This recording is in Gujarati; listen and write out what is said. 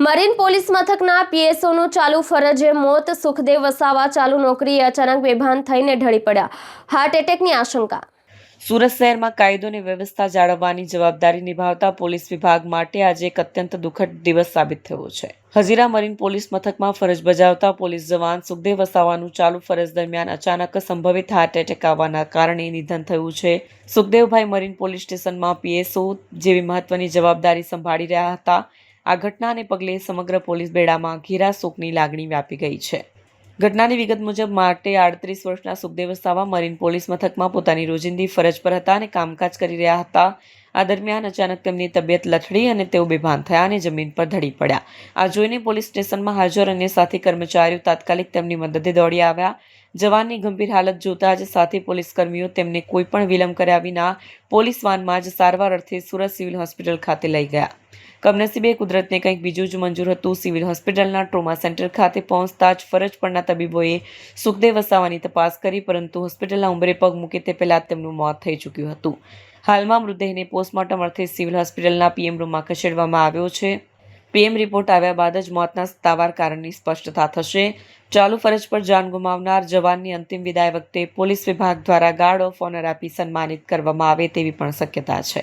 મરીન પોલીસ મથકના પીએસઓનું ચાલુ ફરજે મોત, સુખદેવ વસાવા ચાલુ નોકરીએ અચાનક બેભાન થઈને ઢળી પડ્યા. હાર્ટ એટેકની આશંકા. સુરત શહેરમાં કાયદો અને વ્યવસ્થા જાળવવાની જવાબદારી નિભાવતા પોલીસ વિભાગ માટે આજે એક અત્યંત દુઃખદ દિવસ સાબિત થયો છે. હજીરા મરીન પોલીસ મથકમાં ફરજ બજાવતા પોલીસ જવાન સુખદેવ વસાવાનું ચાલુ ફરજ દરમિયાન અચાનક સંભવિત હાર્ટ એટેક આવવાના કારણે નિધન થયું છે. સુખદેવભાઈ મરીન પોલીસ સ્ટેશનમાં પીએસઓ જેવી મહત્વની જવાબદારી સંભાળી રહ્યા હતા. આ ઘટનાને પગલે સમગ્ર પોલીસ બેડામાં ઘેરા શોકની લાગણી વ્યાપી ગઈ છે. ઘટનાની વિગત મુજબ માટે આડત્રીસ વર્ષના સુખદેવ વસાવા મરીન પોલીસ મથકમાં પોતાની રોજિંદી ફરજ પર હતા અને કામકાજ કરી રહ્યા હતા. આ દરમિયાન અચાનક તેમની તબિયત લથડી અને તેઓ બેભાન થયા અને જમીન પર ધડી પડ્યા. આ જોઈને પોલીસ સ્ટેશનમાં હાજર અન્ય સાથી કર્મચારીઓ તાત્કાલિક તેમની મદદે દોડી આવ્યા. જવાનની ગંભીર હાલત જોતા જ સાથી પોલીસ કર્મીઓ તેમને કોઈ પણ વિલંબ કર્યા વિના પોલીસ વાનમાં જ સારવાર અર્થે સુરત સિવિલ હોસ્પિટલ ખાતે લઈ ગયા. કમનસીબે કુદરતને કંઈક બીજું જ મંજૂર હતું. સિવિલ હોસ્પિટલના ટ્રોમા સેન્ટર ખાતે પહોંચતા જ ફરજ પરના તબીબોએ સુખદેવ વસાવાની તપાસ કરી, પરંતુ હોસ્પિટલના ઉંબરે પગ મૂકે તે પહેલાં તેમનું મોત થઈ ચૂક્યું હતું. હાલમાં મૃતદેહને પોસ્ટમોર્ટમ અર્થે સિવિલ હોસ્પિટલના પીએમ રૂમમાં ખસેડવામાં આવ્યો છે. પીએમ રિપોર્ટ આવ્યા બાદ જ મોતના સત્તાવાર કારણની સ્પષ્ટતા થશે. ચાલુ ફરજ પર જાન ગુમાવનાર જવાનની અંતિમ વિદાય વખતે પોલીસ વિભાગ દ્વારા ગાર્ડ ઓફ ઓનર આપી સન્માનિત કરવામાં આવે તેવી પણ શક્યતા છે.